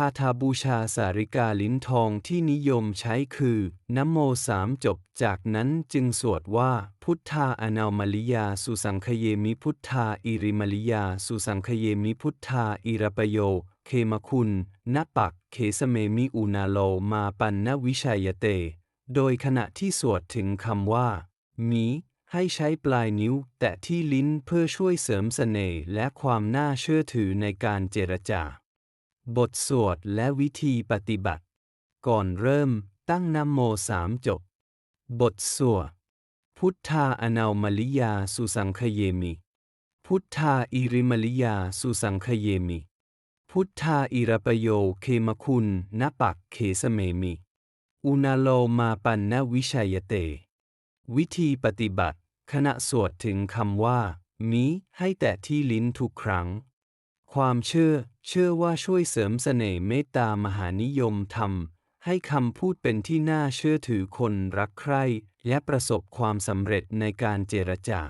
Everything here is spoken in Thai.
คาถาบูชาสาริกาลิ้นทองที่นิยมใช้คือนโมสามจบ จากนั้นจึงสวดว่า พุทธาอนามลิยาสุสังคเยมิพุทธาอิริมลิยาสุสังคเยมิพุทธาอิรปโย เคมคุณนปักเขสเมมิอุนาโลมาปันนวิชัยเต โดยขณะที่สวดถึงคำว่า มีให้ใช้ปลายนิ้ว แตะที่ลิ้นเพื่อช่วยเสริมเสน่ห์และความน่าเชื่อถือในการเจรจา บทสวดและวิธีปฏิบัติ ก่อนเริ่มตั้งนโมสามจบ บทสวด พุทธาอนาวมลิยาสุสังคเยมิ พุทธาอิริมลิยาสุสังคเยมิ พุทธาอิรปโยเคมคุณนปักเขสเมมิ อุณาโลมาปันนวิชัยเต วิธีปฏิบัติ ขณะสวดถึงคำว่า มิให้แตะที่ลิ้นทุกครั้ง ความเชื่อ เชื่อว่าช่วยเสริมเสน่ห์เมตตามหานิยมธรรม ให้คำพูดเป็นที่น่าเชื่อถือคนรักใคร่และประสบความสำเร็จในการเจรจา